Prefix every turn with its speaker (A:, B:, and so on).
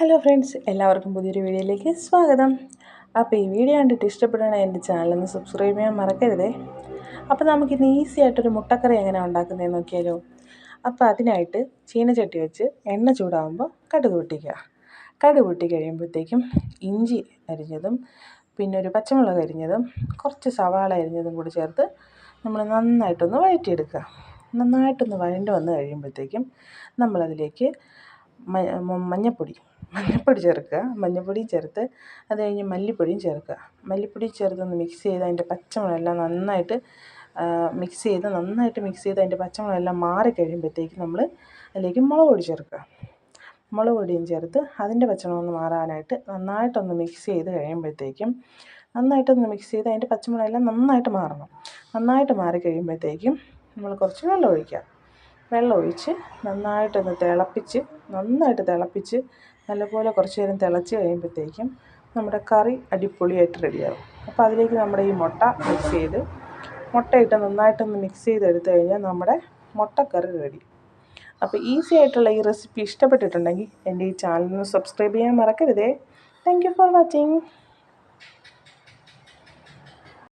A: Hello friends എല്ലാവർക്കും പുതിയൊരു വീഡിയോയിലേക്ക് സ്വാഗതം. അപ്പോൾ ഈ വീഡിയോ കണ്ടിട്ട് ഇഷ്ടപ്പെടുകയാണെങ്കിൽ എന്റെ ചാനലൊന്ന് സബ്സ്ക്രൈബ് ചെയ്യാൻ മറക്കരുതേ. അപ്പോൾ നമുക്കിന്ന് ഈസി ആയിട്ടൊരു മുട്ടക്കറി എങ്ങനെ ഉണ്ടാക്കുന്നതെന്ന് നോക്കിയാലോ. അപ്പോൾ അതിനായിട്ട് ചീനച്ചട്ടി വെച്ച് എണ്ണ ചൂടാകുമ്പോൾ കടുക് പൊട്ടിക്കുക. കടുക് പൊട്ടി കഴിയുമ്പോഴത്തേക്കും ഇഞ്ചി അരിഞ്ഞതും പിന്നെ ഒരു പച്ചമുളക് അരിഞ്ഞതും കുറച്ച് സവാള അരിഞ്ഞതും കൂടി ചേർത്ത് നമ്മൾ നന്നായിട്ടൊന്ന് വഴറ്റിയെടുക്കുക. നന്നായിട്ടൊന്ന് വഴണ്ട് വന്ന് കഴിയുമ്പോഴത്തേക്കും നമ്മളതിലേക്ക് മഞ്ഞൾപ്പൊടി മഞ്ഞൾപ്പൊടി ചേർക്കുക. മഞ്ഞൾപ്പൊടി ചേർത്ത് അത് കഴിഞ്ഞ് മല്ലിപ്പൊടിയും ചേർക്കുക. മല്ലിപ്പൊടി ചേർത്തൊന്ന് മിക്സ് ചെയ്ത് അതിന്റെ പച്ചമുളകെല്ലാം നന്നായിട്ട് മിക്സ് ചെയ്ത് നന്നായിട്ട് മിക്സ് ചെയ്ത് അതിന്റെ പച്ചമുളകെല്ലാം മാറി കഴിയുമ്പോഴത്തേക്ക് നമ്മൾ അതിലേക്ക് മുളക് പൊടി ചേർക്കുക. മുളക് പൊടിയും ചേർത്ത് അതിന്റെ പച്ചമുളകൊന്ന് മാറാനായിട്ട് നന്നായിട്ടൊന്ന് മിക്സ് ചെയ്ത് കഴിയുമ്പോഴത്തേക്കും നന്നായിട്ടൊന്ന് മിക്സ് ചെയ്ത് അതിന്റെ പച്ചമുളകെല്ലാം നന്നായിട്ട് മാറണം. നന്നായിട്ട് മാറി കഴിയുമ്പോഴത്തേക്കും നമ്മൾ കുറച്ച് വെള്ളം ഒഴിക്കുക. വെള്ളം ഒഴിച്ച് നന്നായിട്ടൊന്ന് തിളപ്പിച്ച് നന്നായിട്ട് തിളപ്പിച്ച് നല്ലപോലെ കുറച്ച് നേരം തിളച്ച് കഴിയുമ്പോഴത്തേക്കും നമ്മുടെ കറി അടിപൊളിയായിട്ട് റെഡിയാകും അപ്പോൾ അതിലേക്ക് നമ്മുടെ ഈ മുട്ട മിക്സ് ചെയ്ത് മുട്ടയിട്ട് നന്നായിട്ടൊന്ന് മിക്സ് ചെയ്തെടുത്ത് കഴിഞ്ഞാൽ നമ്മുടെ മുട്ടക്കറി റെഡി അപ്പോൾ ഈസി ആയിട്ടുള്ള ഈ റെസിപ്പി ഇഷ്ടപ്പെട്ടിട്ടുണ്ടെങ്കിൽ എന്റെ ഈ ചാനൽ സബ്സ്ക്രൈബ് ചെയ്യാൻ മറക്കരുതേ. Thank for watching